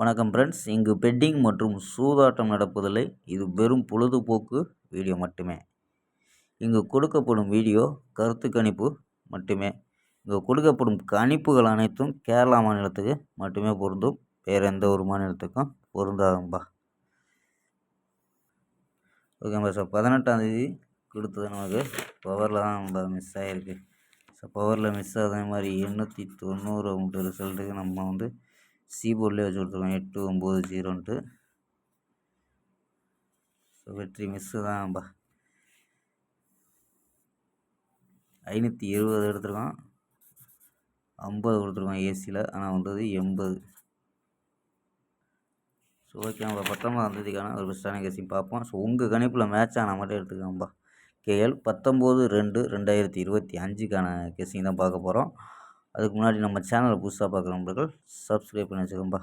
வணக்கம் ஃப்ரெண்ட்ஸ் இங்கு பெட்டிங் மற்றும் சூதாட்டம் நடப்பதில்லை. இது வெறும் பொழுதுபோக்கு வீடியோ மட்டுமே. இங்கு கொடுக்கப்படும் வீடியோ கருத்து கணிப்பு மட்டுமே. இங்கு கொடுக்கப்படும் கணிப்புகள் அனைத்தும் கேரளா மாநிலத்துக்கு மட்டுமே பொருந்தும். வேறு எந்த ஒரு மாநிலத்துக்கும் பொருந்தாதும்பா. ஓகேம்பா சார் பதினெட்டாந்தேதி கொடுத்தது நமக்கு பவரில் தான் நம்ம மிஸ் ஆகிருக்கு ஸோ பவரில் மிஸ் ஆகாத. மாதிரி எண்ணூற்றி தொண்ணூறு ரிசல்ட்டுக்கு நம்ம வந்து சி போர்ட்லேயே வச்சு கொடுத்துருக்கோம் எட்டு ஒம்பது ஜீரோன்ட்டு. ஸோ வெற்றி மிஸ்ஸு தான்ப்பா. ஐநூற்றி இருபது எடுத்துருக்கான். ஐம்பது கொடுத்துருக்கான் ஏசியில் ஆனால் வந்தது எண்பது. ஸோ ஓகே நம்ம பத்தொம்பதாம் தேதிக்கான ஒரு பெஸ்ட்டான கேசிங் பார்ப்போம். ஸோ உங்கள் கணிப்பில் மேட்ச் ஆனால் மட்டும் எடுத்துக்கோங்கப்பா கேஎல் பத்தொம்போது ரெண்டு ரெண்டாயிரத்தி இருபத்தி அஞ்சுக்கான கேசிங் தான் பார்க்க போகிறோம் அதுக்கு முன்னாடி நம்ம சேனலை புதுசாக பார்க்குற நண்பர்கள் சப்ஸ்கிரைப் பண்ணி வச்சுக்கோம்பா.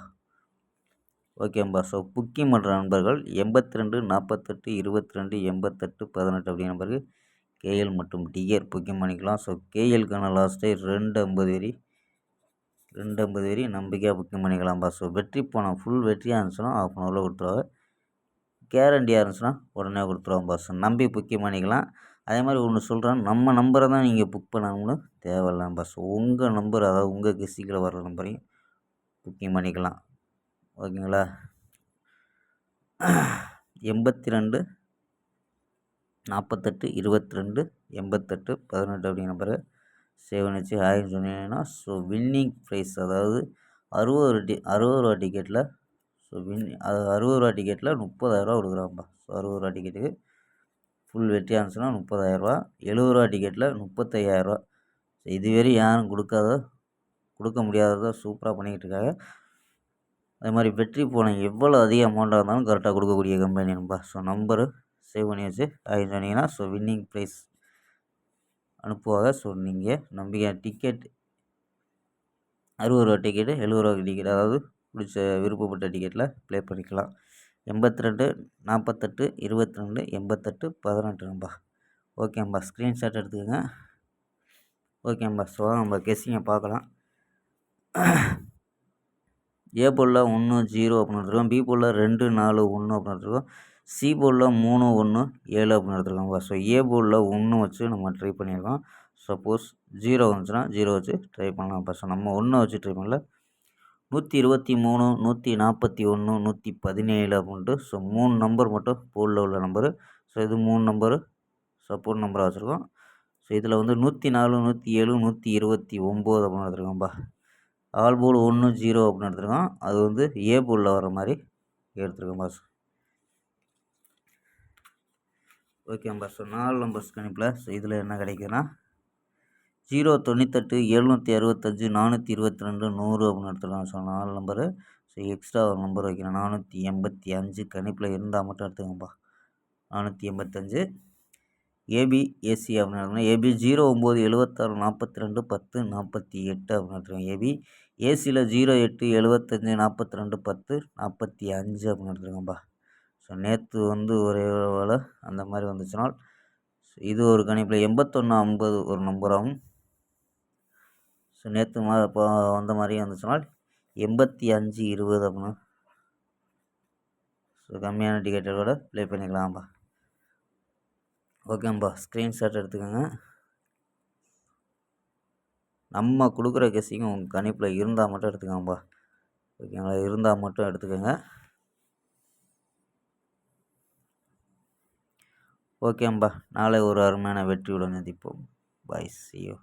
ஓகேம்பா ஸோ புக்கிங் பண்ணுற நண்பர்கள் எண்பத்தி ரெண்டு நாற்பத்தெட்டு இருபத்தி ரெண்டு எண்பத்தெட்டு பதினெட்டு அப்படிங்கிற நம்பருக்கு கேஎல் மற்றும் டிஆர் புக்கிங் பண்ணிக்கலாம். ஸோ கேஎல்கான லாஸ்ட் டே ரெண்டு ஐம்பது வரி. ரெண்டு ஐம்பது வரி நம்பிக்கையாக புக்கிங் பண்ணிக்கலாம்ப்பா ஸோ வெற்றி போனால் ஃபுல் வெற்றியாக இருந்துச்சுன்னா ஆஃப் அன் ஹவரில் கொடுத்துருவாங்க. கேரண்டியாக இருந்துச்சுன்னா உடனே கொடுத்துருவோம் பாஸ் நம்பி புக்கிங் பண்ணிக்கலாம். அதே மாதிரி ஒன்று சொல்கிறேன் நம்ம நம்பரை தான் நீங்கள் புக் பண்ணணும்னு தேவையில்லாம பஸ் உங்கள் நம்பர் அதாவது உங்கள் கெஸ்டிக்கில் வர்ற நம்பரையும் புக்கிங் பண்ணிக்கலாம். ஓகேங்களா? எண்பத்தி ரெண்டு நாற்பத்தெட்டு இருபத்தி ரெண்டு எண்பத்தெட்டு பதினெட்டு அப்படிங்கிற நம்பரை சேவ் பண்ணி வச்சு ஆயிரம் சொன்னீங்கன்னா ஸோ வின்னிங் ப்ரைஸ் அதாவது அறுபது ரூபா டி அறுபது ரூபா டிக்கெட்டில் ஸோ வின் அது அறுபது ரூபா டிக்கெட்டில் முப்பதாயிரரூவா கொடுக்குறாங்கப்பா. ஸோ அறுபது ரூபா டிக்கெட்டுக்கு ஃபுல் வெட்டியாக இருந்துச்சுன்னா முப்பதாயிரரூவா எழுபது ரூபா டிக்கெட்டில் முப்பத்தையாயிரரூவா இதுவரையும் யாரும் கொடுக்காத கொடுக்க முடியாததை சூப்பராக பண்ணிக்கிட்டு இருக்காங்க அதே மாதிரி வெற்றி போன எவ்வளோ அதிக அமௌண்ட்டாக இருந்தாலும் கரெக்டாக கொடுக்கக்கூடிய கம்பெனி நம்பா ஸோ நம்பரு சேவ் பண்ணி வச்சு ஆகி சொன்னீங்கன்னா ஸோ வின்னிங் ப்ரைஸ் அனுப்புவாங்க. ஸோ நீங்கள் நம்பிக்கை டிக்கெட் அறுபது ரூபா டிக்கெட்டு எழுபது ரூபா டிக்கெட் அதாவது பிடிச்ச விருப்பப்பட்ட டிக்கெட்டில் ப்ளே பண்ணிக்கலாம். எண்பத்தி ரெண்டு நாற்பத்தெட்டு இருபத்தி ரெண்டு எண்பத்தெட்டு பதினெட்டு நம்பா. ஓகேம்பா ஸ்க்ரீன்ஷாட் எடுத்துக்கோங்க. ஓகேம்பா ஸோ நம்ம கெஸ்ஸிங்கை பார்க்கலாம். ஏ பொருளில் ஒன்று ஜீரோ அப்படின்னு எடுத்துருக்கோம். பி பொருளில் ரெண்டு நாலு ஒன்று அப்படின்னு எடுத்துருக்கோம். சி பொருளில் மூணு ஒன்று ஏழு அப்படின்னு எடுத்துருக்கோம் ஸோ ஏ பொருளில் ஒன்று வச்சு நம்ம ட்ரை பண்ணியிருக்கோம். சப்போஸ் ஜீரோ வந்துச்சுன்னா ஜீரோ வச்சு ட்ரை பண்ணலாம் ஸோ நம்ம ஒன்று வச்சு ட்ரை பண்ணல. நூற்றி இருபத்தி மூணு நூற்றி நாற்பத்தி ஒன்று நூற்றி பதினேழு அப்படின்ட்டு ஸோ மூணு நம்பர் மட்டும் போலில் உள்ள நம்பரு ஸோ இது மூணு நம்பரு சப்போர்ட் நம்பராக வச்சுருக்கோம். ஸோ இதில் வந்து நூற்றி நாலு நூற்றி ஏழு நூற்றி இருபத்தி ஒம்பது அப்படின்னு எடுத்துருக்கோம்ப்பா ஆல் போல் ஒன்று ஜீரோ அப்படின்னு எடுத்துருக்கோம். அது வந்து ஏ போலில் வர மாதிரி எடுத்துருக்கோம்ப்பா ஓகேம்பா ஸோ நாலு நம்பர்ஸ் கணிப்பில். ஸோ இதில் என்ன கிடைக்குதுன்னா ஜீரோ தொண்ணூத்தெட்டு எழுநூற்றி அறுபத்தஞ்சு நானூற்றி இருபத்தி ரெண்டு நூறு அப்படின்னு எடுத்துக்கலாம். ஸோ நாலு நம்பரு ஸோ எக்ஸ்ட்ரா ஒரு நம்பர் வைக்கிறேன். நானூற்றி எண்பத்தி அஞ்சு. கணிப்பில் இருந்தால் மட்டும் எடுத்துக்கோங்கப்பா. நானூற்றி எண்பத்தஞ்சு. ஏபி ஏசி அப்படின்னு ஏபி ஜீரோ ஒம்பது எழுபத்தாறு நாற்பத்தி ரெண்டு பத்து நாற்பத்தி எட்டு அப்படின்னு எடுத்துக்கோங்க. ஏபி ஏசியில் ஜீரோ எட்டு எழுபத்தஞ்சு நாற்பத்தி ரெண்டு பத்து நாற்பத்தி அஞ்சு அப்படின்னு எடுத்துருக்கோம்ப்பா ஸோ நேற்று வந்து ஒரே வேலை அந்த மாதிரி வந்துச்சுனால் இது ஒரு கணிப்பில் எண்பத்தொன்று ஐம்பது ஒரு நம்பராகவும் ஸோ நேற்று மா இப்போ வந்த மாதிரியே வந்துச்சுனால் எண்பத்தி அஞ்சு இருபது அப்படின்னு. ஸோ கம்மியான டிக்கெட்டோட ப்ளே பண்ணிக்கலாம்ப்பா. ஓகேம்பா ஸ்க்ரீன்ஷாட் எடுத்துக்கோங்க. நம்ம கொடுக்குற கெஸ்ஸிங் உங்கள் கணிப்பில் இருந்தால் மட்டும் எடுத்துக்கோங்கப்பா. ஓகேங்களா இருந்தால் மட்டும் எடுத்துக்கோங்க. ஓகேம்பா நாளை ஒரு அருமையான வெற்றியுடன் சந்திப்போம் பாய் சியோ